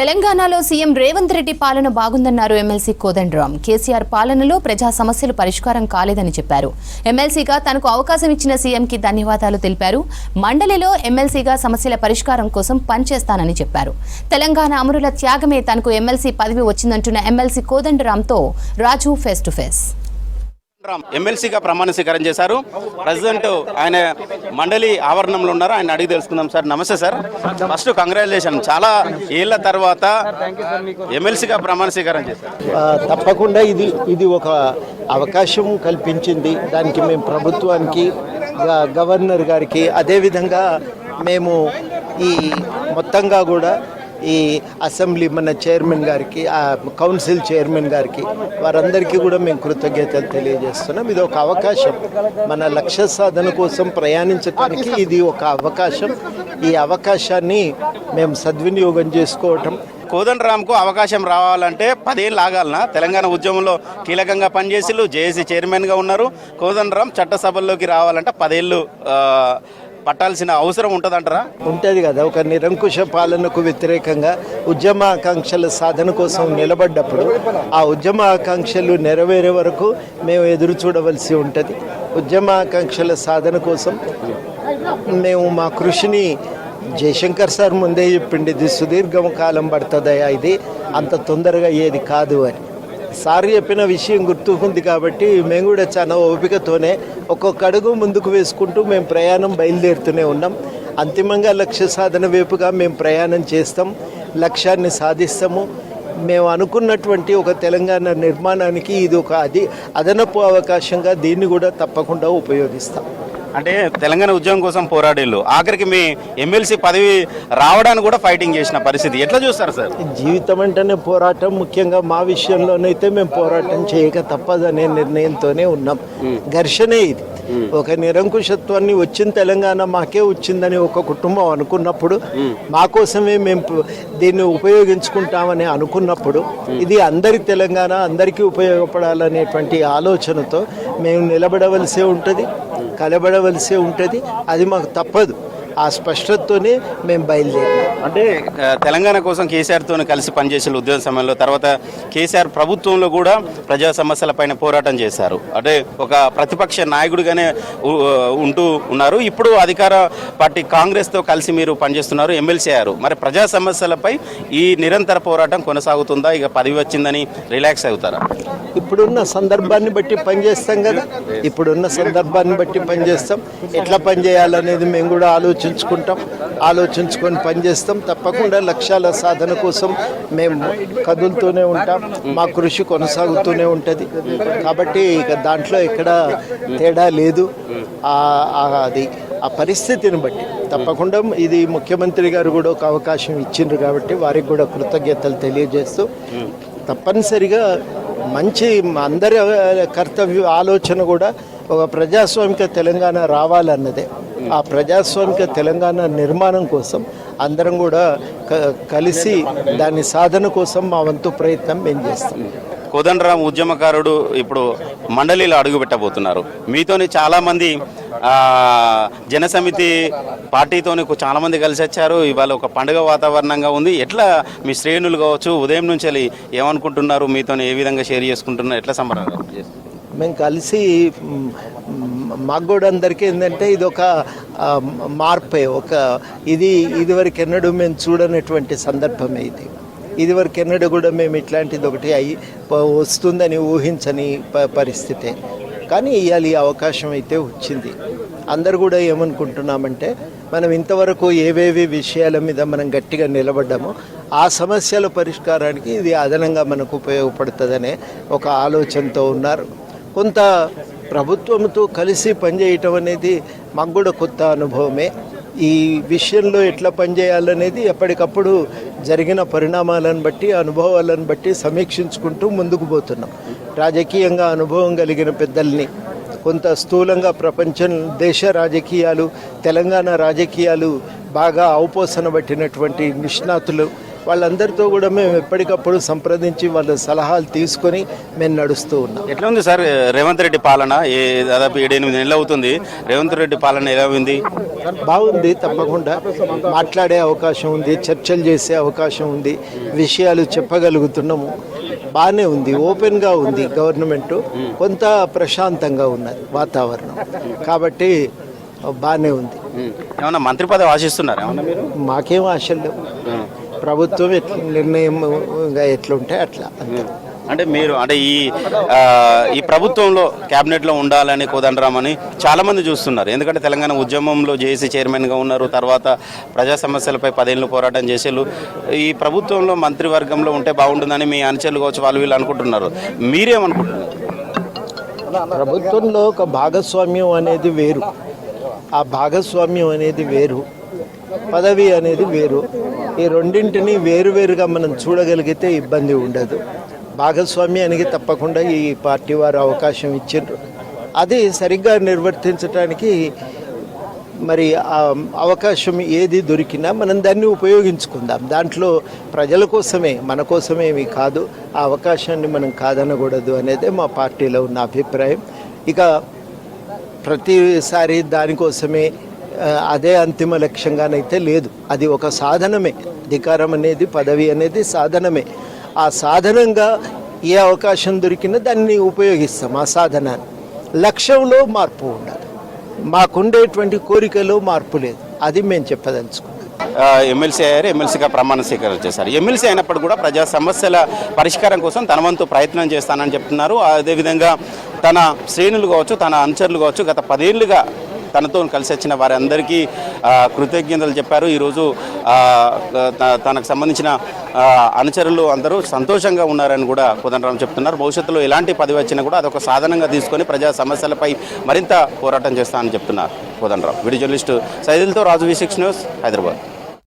తెలంగాణలో సీఎం రేవంత్ రెడ్డి పాలన బాగుందన్నారు ఎమ్మెల్సీ కోదండరాం కేసీఆర్ పాలనలో ప్రజా సమస్యలు పరిష్కారం కాలేదని చెప్పారు. ఎమ్మెల్సీగా తనకు అవకాశం ఇచ్చిన సీఎంకి ధన్యవాదాలు తెలిపారు. మండలిలో ఎమ్మెల్సీగా సమస్యల పరిష్కారం కోసం పనిచేస్తానని చెప్పారు. తెలంగాణ అమరుల త్యాగమే తనకు ఎమ్మెల్సీ పదవి వచ్చిందంటున్న MLC కోదండరాంతో Raju face to face. Ram. ఎమ్మెల్సీగా ప్రమాణ స్వీకారం చేశారు. ప్రెసిడెంట్ ఆయన మండలి ఆవరణంలో ఉన్నారు. ఆయన అడిగి తెలుసుకుందాం సార్. నమస్తే సార్. First congratulation. చాలా ఏళ్ళ తర్వాత ఎమ్మెల్సీగా ప్రమాణ స్వీకారం చేశారు. తప్పకుండా ఇది ఇది ఒక అవకాశం కల్పించింది. దానికి మేము ప్రభుత్వానికి గవర్నర్ గారికి అదేవిధంగా మేము ఈ మొత్తంగా కూడా ఈ అసెంబ్లీ మన చైర్మన్ గారికి ఆ కౌన్సిల్ చైర్మన్ గారికి వారందరికీ కూడా మేము కృతజ్ఞతలు తెలియజేస్తున్నాం. ఇది ఒక అవకాశం. మన లక్ష్య సాధన కోసం ప్రయాణించడానికి ఇది ఒక అవకాశం. ఈ అవకాశాన్ని మేము సద్వినియోగం చేసుకోవటం. కోదండ రామ్కు అవకాశం రావాలంటే పదేళ్ళు ఆగాలనా? తెలంగాణ ఉద్యమంలో కీలకంగా పనిచేసిళ్ళు జేఏసీ చైర్మన్గా ఉన్నారు. కోదండ రామ్ చట్టసభల్లోకి రావాలంటే పదేళ్ళు పట్టాల్సిన అవసరం ఉంటుందంటారా? ఉంటుంది కదా ఒక నిరంకుశ పాలనకు వ్యతిరేకంగా ఉద్యమాకాంక్షల సాధన కోసం నిలబడ్డప్పుడు ఆ ఉద్యమాకాంక్షలు నెరవేరే వరకు మేము ఎదురు చూడవలసి ఉంటుంది. ఉద్యమాకాంక్షల సాధన కోసం మేము మా కృషిని జయశంకర్ సార్ ముందే చెప్పిండి ఇది సుదీర్ఘం కాలం పడుతుందయా ఇది అంత తొందరగా ఏది కాదు అని. సార్ చెప్పిన విషయం గుర్తుకుంది కాబట్టి మేము కూడా చాలా ఓపికతోనే ఒక్కొక్క అడుగు ముందుకు వేసుకుంటూ మేము ప్రయాణం బయలుదేరుతూనే ఉన్నాం. అంతిమంగా లక్ష్య సాధన వైపుగా మేము ప్రయాణం చేస్తాం. లక్ష్యాన్ని సాధిస్తాము. మేము అనుకున్నటువంటి ఒక తెలంగాణ నిర్మాణానికి ఇది ఒక అది అదనపు అవకాశంగా దీన్ని కూడా తప్పకుండా ఉపయోగిస్తాం. అంటే తెలంగాణ ఉద్యమం కోసం పోరాడేళ్ళు. ఆఖరికి మీ ఎమ్మెల్సీ పదవి రావడానికి కూడా ఫైటింగ్ చేసిన పరిస్థితి. ఎట్లా చూస్తారు సార్? జీవితం అంటేనే పోరాటం. ముఖ్యంగా మా విషయంలోనైతే మేము పోరాటం చేయక తప్పదనే నిర్ణయంతోనే ఉన్నాం. ఘర్షణే ఇది. ఒక నిరంకుశత్వాన్ని వచ్చిన తెలంగాణ మాకే వచ్చిందని ఒక కుటుంబం అనుకున్నప్పుడు మా కోసమే మేము దీన్ని ఉపయోగించుకుంటామని అనుకున్నప్పుడు ఇది అందరి తెలంగాణ అందరికీ ఉపయోగపడాలనేటువంటి ఆలోచనతో మేము నిలబడవలసే ఉంటుంది. కలబడవలసి ఉంటుంది. అది మాకు తప్పదు. ఆ స్పష్టతతోనే మేము బయలుదేరాం. అంటే తెలంగాణ కోసం కేసీఆర్తో కలిసి పనిచేసిన ఉద్యోగ సమయంలో తర్వాత కేసీఆర్ ప్రభుత్వంలో కూడా ప్రజా సమస్యల పైన పోరాటం చేశారు. అంటే ఒక ప్రతిపక్ష నాయకుడిగానే ఉంటూ ఉన్నారు. ఇప్పుడు అధికార పార్టీ కాంగ్రెస్తో కలిసి మీరు పనిచేస్తున్నారు ఎమ్మెల్సీ అయ్యారు. మరి ప్రజా సమస్యలపై ఈ నిరంతర పోరాటం కొనసాగుతుందా? ఇక పదవి వచ్చిందని రిలాక్స్ అవుతారా? ఇప్పుడున్న సందర్భాన్ని బట్టి పనిచేస్తాం కదా. ఇప్పుడున్న సందర్భాన్ని బట్టి పనిచేస్తాం. ఎట్లా పనిచేయాలనేది మేము కూడా ఆలోచించుకుంటాం. ఆలోచించుకొని పనిచేస్తాం. తప్పకుండా లక్ష్యాల సాధన కోసం మేము కదులుతూనే ఉంటాం. మా కృషి కొనసాగుతూనే ఉంటుంది. కాబట్టి ఇక దాంట్లో ఎక్కడ తేడా లేదు. అది ఆ పరిస్థితిని బట్టి. తప్పకుండా ఇది ముఖ్యమంత్రి గారు కూడా ఒక అవకాశం ఇచ్చిండ్రు కాబట్టి వారికి కూడా కృతజ్ఞతలు తెలియజేస్తూ తప్పనిసరిగా మంచి అందరి కర్తవ్య ఆలోచన కూడా ఒక ప్రజాస్వామిక తెలంగాణ రావాలన్నదే. ఆ ప్రజాస్వామిక తెలంగాణ నిర్మాణం కోసం అందరం కూడా కలిసి దాని సాధన కోసం మా వంతు ప్రయత్నం మేము చేస్తాం. కోదండరాం ఉద్యమకారుడు ఇప్పుడు మండలిలో అడుగు పెట్టబోతున్నారు. మీతోని చాలా మంది ఆ, జనసమితి పార్టీతోని కు- చాలా మంది కలిసి వచ్చారు. ఇవాళ ఒక పండుగ వాతావరణంగా ఉంది. ఎట్లా మీ శ్రేణులు కావచ్చు ఉదయం నుంచి ఏమనుకుంటున్నారు? మీతోని ఏ విధంగా షేర్ చేసుకుంటున్నారు? ఎట్లా సంబరం చేస్తున్నారు? మేము కలిసి మాకు కూడా అందరికీ ఏంటంటే ఇది ఒక మార్పే ఒక ఇది ఇదివరకు ఎన్నడూ మేము చూడనటువంటి సందర్భమే ఇది. ఇదివరకు ఎన్నడూ కూడా మేము ఇట్లాంటిది ఒకటి అయి వస్తుందని ఊహించని ప పరిస్థితే. కానీ ఇవాళ ఈ అవకాశం అయితే వచ్చింది. అందరు కూడా ఏమనుకుంటున్నామంటే మనం ఇంతవరకు ఏవేవి విషయాల మీద మనం గట్టిగా నిలబడ్డామో ఆ సమస్యల పరిష్కారానికి ఇది అదనంగా మనకు ఉపయోగపడుతుందనే ఒక ఆలోచనతో ఉన్నారు. కొంత ప్రభుత్వంతో కలిసి పనిచేయటం అనేది మాకు కూడా కొత్త అనుభవమే. ఈ విషయంలో ఎట్లా పనిచేయాలనేది ఎప్పటికప్పుడు జరిగిన పరిణామాలను బట్టి అనుభవాలను బట్టి సమీక్షించుకుంటూ ముందుకు పోతున్నాం. రాజకీయంగా అనుభవం కలిగిన పెద్దల్ని కొంత స్థూలంగా ప్రపంచం దేశ రాజకీయాలు తెలంగాణ రాజకీయాలు బాగా అవపోసన పట్టినటువంటి నిష్ణాతులు వాళ్ళందరితో కూడా మేము ఎప్పటికప్పుడు సంప్రదించి వాళ్ళ సలహాలు తీసుకొని మేము నడుస్తూ ఉన్నాం. ఎట్లా ఉంది సార్ రేవంత్ రెడ్డి పాలన? ఏ దాదాపు ఏడెనిమిది నెలలు అవుతుంది. రేవంత్ రెడ్డి పాలన ఎలా ఉంది? బాగుంది తప్పకుండా. మాట్లాడే అవకాశం ఉంది చర్చలు చేసే అవకాశం ఉంది విషయాలు చెప్పగలుగుతున్నాము. బాగానే ఉంది ఓపెన్గా ఉంది గవర్నమెంట్. కొంత ప్రశాంతంగా ఉన్నది వాతావరణం. కాబట్టి బాగానే ఉంది. ఏమన్నా మంత్రి పదవి ఆశిస్తున్నారు? ఏమన్నా మీరు మాకేం ఆశలు లేవు. ప్రభుత్వం ఎట్లా నిర్ణయంగా ఎట్లుంటే అట్లా అంతే. అంటే మీరు అంటే ఈ ఈ ప్రభుత్వంలో క్యాబినెట్లో ఉండాలని కోదండరామని చాలా మంది చూస్తున్నారు. ఎందుకంటే తెలంగాణ ఉద్యమంలో జేసీ చైర్మన్గా ఉన్నారు తర్వాత ప్రజా సమస్యలపై పదేళ్ళు పోరాటం చేసేళ్ళు. ఈ ప్రభుత్వంలో మంత్రివర్గంలో ఉంటే బాగుంటుందని మీ అనుచరులు కావచ్చు వాళ్ళు వీళ్ళు అనుకుంటున్నారు. మీరేమనుకుంటున్నారు? ప్రభుత్వంలో ఒక భాగస్వామ్యం అనేది వేరు. ఆ భాగస్వామ్యం అనేది వేరు. పదవి అనేది వేరు. ఈ రెండింటిని వేరువేరుగా మనం చూడగలిగితే ఇబ్బంది ఉండదు. భాగస్వామ్యానికి తప్పకుండా ఈ పార్టీ వారు అవకాశం ఇచ్చిండ్రు. అది సరిగ్గా నిర్వర్తించడానికి మరి ఆ అవకాశం ఏది దొరికినా మనం దాన్ని ఉపయోగించుకుందాం. దాంట్లో ప్రజల కోసమే మన కోసమేమి కాదు. ఆ అవకాశాన్ని మనం కాదనకూడదు అనేదే మా పార్టీలో ఉన్న అభిప్రాయం. ఇక ప్రతిసారి దానికోసమే అదే అంతిమ లక్ష్యంగానైతే లేదు. అది ఒక సాధనమే. అధికారం అనేది పదవి అనేది సాధనమే. ఆ సాధనంగా ఏ అవకాశం దొరికినా దాన్ని ఉపయోగిస్తాం ఆ సాధనాన్ని. లక్ష్యంలో మార్పు ఉండాలి. మాకుండేటువంటి కోరికలో మార్పు లేదు. అది మేము చెప్పదలుచుకున్నాం ఎమ్మెల్సీ అయ్యారు. ఎమ్మెల్సీగా ప్రమాణ స్వీకారం చేశారు. ఎమ్మెల్సీ అయినప్పుడు కూడా ప్రజా సమస్యల పరిష్కారం కోసం తన వంతు ప్రయత్నం చేస్తానని చెప్తున్నారు. అదేవిధంగా తన శ్రేణులు కావచ్చు తన అనుచరులు కావచ్చు గత పదేళ్ళుగా తనతో కలిసి వచ్చిన వారందరికీ కృతజ్ఞతలు చెప్పారు. ఈరోజు త- తనకు సంబంధించిన అనుచరులు అందరూ సంతోషంగా ఉన్నారని కూడా కోదండరాం చెప్తున్నారు. భవిష్యత్తులో ఎలాంటి పదవి వచ్చినా కూడా అదొక సాధనంగా తీసుకొని ప్రజా సమస్యలపై మరింత పోరాటం చేస్తానని చెప్తున్నారు Kodandaram video journalist సైదులతో Raju V six news Hyderabad.